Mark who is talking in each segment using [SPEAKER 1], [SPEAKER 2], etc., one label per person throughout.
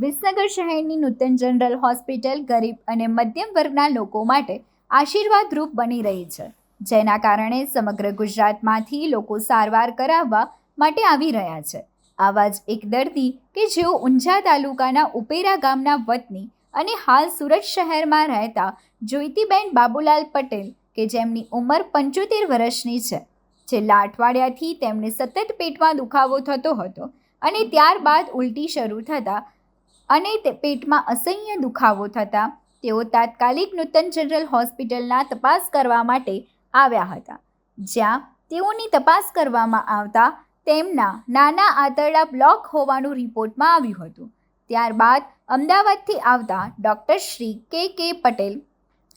[SPEAKER 1] વિસનગર શહેરની નૂતન general hospital ગરીબ અને મધ્યમ વર્ગના લોકો માટે આશીર્વાદરૂપ બની રહી છે. જેના કારણે સમગ્ર ગુજરાતમાંથી લોકો સારવાર કરાવવા માટે આવી રહ્યા છે. આવા જ એક દર્દી કે જેઓ ઊંઝા તાલુકાના ઉપેરા ગામના વતની અને હાલ સુરત શહેરમાં રહેતા જ્યોતિબેન બાબુલાલ પટેલ કે જેમની ઉંમર પંચોતેર વર્ષની છે. છેલ્લા અઠવાડિયાથી તેમને સતત પેટમાં દુખાવો થતો હતો અને ત્યારબાદ ઉલટી શરૂ થતાં અને તે પેટમાં અસહ્ય દુખાવો થતાં તેઓ તાત્કાલિક નૂતન જનરલ હોસ્પિટલના તપાસ કરવા માટે આવ્યા હતા. જ્યાં તેઓની તપાસ કરવામાં આવતા તેમના નાના આંતરડા બ્લોક હોવાનું રિપોર્ટમાં આવ્યું હતું. ત્યારબાદ અમદાવાદથી આવતા ડૉક્ટર શ્રી કે કે પટેલ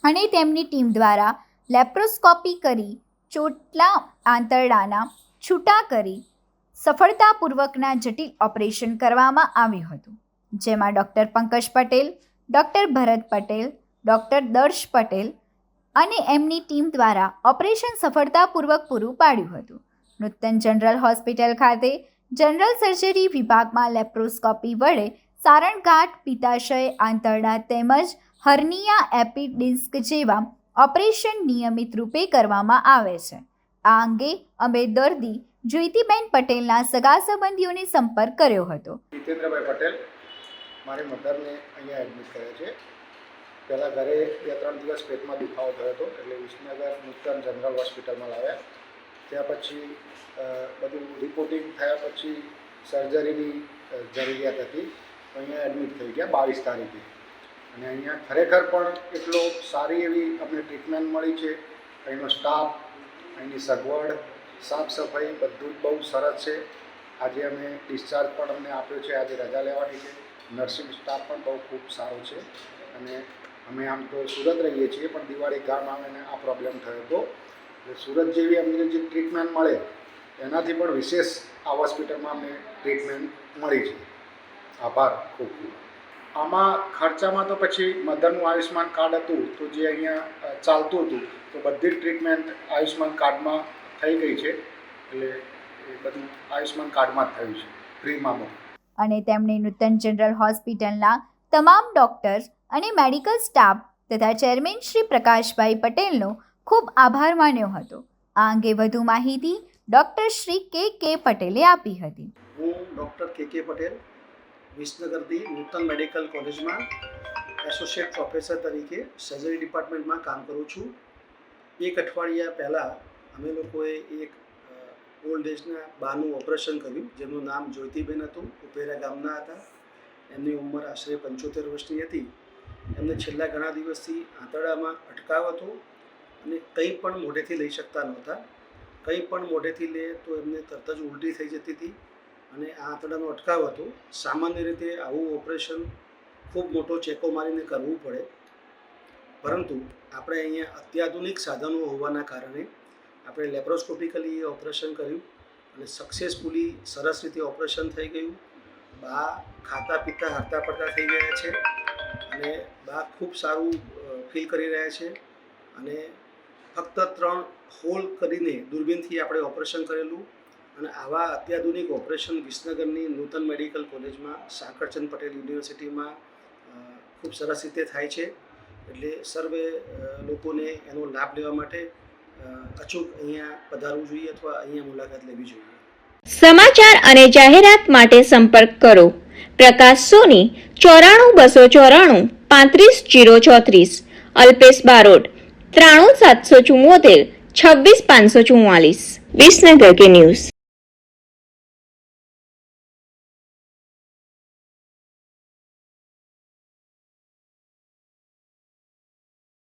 [SPEAKER 1] અને તેમની ટીમ દ્વારા લેપ્રોસ્કોપી કરી ચોટલા આંતરડાના છૂટા કરી સફળતાપૂર્વકના જટિલ ઓપરેશન કરવામાં આવ્યું હતું. જેમાં doctor Pankaj Patel, doctor Bharat Patel, doctor Darsh Patel અને એમની ટીમ દ્વારા ઓપરેશન સફળતાપૂર્વક પૂરું પાડ્યું હતું. નૂતન જનરલ હોસ્પિટલ ખાતે જનરલ સર્જરી વિભાગમાં લેપ્રોસ્કોપી વડે સારણગાંઠ, પિત્તાશય, આંતરડા તેમજ હર્નિયા એપિડિસ્ક જેવા ઓપરેશન નિયમિત રૂપે કરવામાં આવે છે. આ અંગે અમે દર્દી જ્યોતિબેન પટેલના સગા સંબંધીઓને સંપર્ક કર્યો હતો.
[SPEAKER 2] જીતેન્દ્રભાઈ પટેલ મારી મધરને અહીંયા એડમિટ કર્યા છે. પહેલાં ઘરે બે ત્રણ દિવસ પેટમાં દુખાવો થયો હતો, એટલે વિસનગર નૂતન જનરલ હોસ્પિટલમાં લાવ્યા. ત્યાં પછી બધું રિપોર્ટિંગ થયા પછી સર્જરીની જરૂરિયાત હતી. અહીંયા એડમિટ થઈ ગયા બાવીસ તારીખે. અને અહીંયા ખરેખર પણ એટલો સારી એવી અમને ટ્રીટમેન્ટ મળી છે. અહીંનો સ્ટાફ અહીંની સગવડ, સાફ સફાઈ બધું જ બહુ સરસ છે. આજે અમે ડિસ્ચાર્જ પણ અમને આપ્યો છે. આજે રજા લેવાની છે. નર્સિંગ સ્ટાફ પણ બહુ ખૂબ સારો છે અને અમે આમ તો સુરત રહીએ છીએ, પણ દિવાળી ગામ આવીને આ પ્રોબ્લેમ થયો હતો. એટલે સુરત જેવી અમને જે ટ્રીટમેન્ટ મળે, એનાથી પણ વિશેષ આ હોસ્પિટલમાં અમને ટ્રીટમેન્ટ મળી છે. આભાર, ખૂબ ખૂબ. આમાં ખર્ચામાં તો પછી મધરનું આયુષ્યમાન કાર્ડ હતું, તો જે અહીંયા ચાલતું હતું, તો બધી જ ટ્રીટમેન્ટ આયુષ્યમાન કાર્ડમાં થઈ ગઈ છે. એટલે એ બધું આયુષ્યમાન કાર્ડમાં જ થયું છે, ફ્રીમાં બધું.
[SPEAKER 1] અને તેમણે નૂતન જનરલ હોસ્પિટલના તમામ ડોક્ટર્સ અને મેડિકલ સ્ટાફ તથા ચેરમેન શ્રી પ્રકાશભાઈ પટેલનો ખૂબ આભાર માન્યો હતો. આ અંગે વધુ માહિતી ડૉક્ટર શ્રી કે કે પટેલે આપી હતી.
[SPEAKER 3] હું ડૉક્ટર કે કે પટેલ, વિસનગરથી નૂતન મેડિકલ કોલેજમાં એસોસિએટ પ્રોફેસર તરીકે સર્જરી ડિપાર્ટમેન્ટમાં કામ કરું છું. એક અઠવાડિયા પહેલાં અમે લોકોએ એક ઓલ્ડ એજના બાનું ઓપરેશન કર્યું, જેમનું નામ જ્યોતિબેન હતું ઉપેરા ગામના હતા. એમની ઉંમર આશરે પંચોતેર વર્ષની હતી. એમને છેલ્લા ઘણા દિવસથી આંતરડામાં અટકાવ હતો અને કંઈ પણ મોઢેથી લઈ શકતા નહોતા. કંઈ પણ મોઢેથી લે તો એમને તરત જ ઉલટી થઈ જતી હતી અને આ આંતરડાનો અટકાવ હતો. સામાન્ય રીતે આવું ઓપરેશન ખૂબ મોટો ચેકો મારીને કરવું પડે. પરંતુ આપણે અહીંયા અત્યાધુનિક સાધનો હોવાના કારણે આપણે લેપ્રોસ્કોપિકલી ઓપરેશન કર્યું અને સક્સેસફુલી સરસ રીતે ઓપરેશન થઈ ગયું. બા ખાતા પીતા હરતા પડતા થઈ ગયા છે અને બા ખૂબ સારું ફીલ કરી રહ્યા છે અને ફક્ત ત્રણ હોલ કરીને દૂરબીનથી આપણે ઓપરેશન કરેલું અને આવા અત્યાધુનિક ઓપરેશન વિસનગરની નૂતન મેડિકલ કોલેજમાં સાકરચંદ પટેલ યુનિવર્સિટીમાં ખૂબ સરસ રીતે થાય છે. એટલે સર્વે લોકોને એનો લાભ લેવા માટે અચૂક અહીંયા પધારવું જોઈએ અથવા અહીંયા મુલાકાત લેવી જોઈએ?
[SPEAKER 4] સમાચાર અને જાહેરાત માટે સંપર્ક કરો. પ્રકાશ સોની, ચોરાણું બસો ચોરાણું, પાંત્રીસ જીરો ચોત્રીસ. અલ્પેશ બારોટ, ત્રાણું સાતસો ચુમ્મોતેર છવ્વીસ પાંચસો ચુમ્માલીસ વિસનગર કે ન્યૂઝ.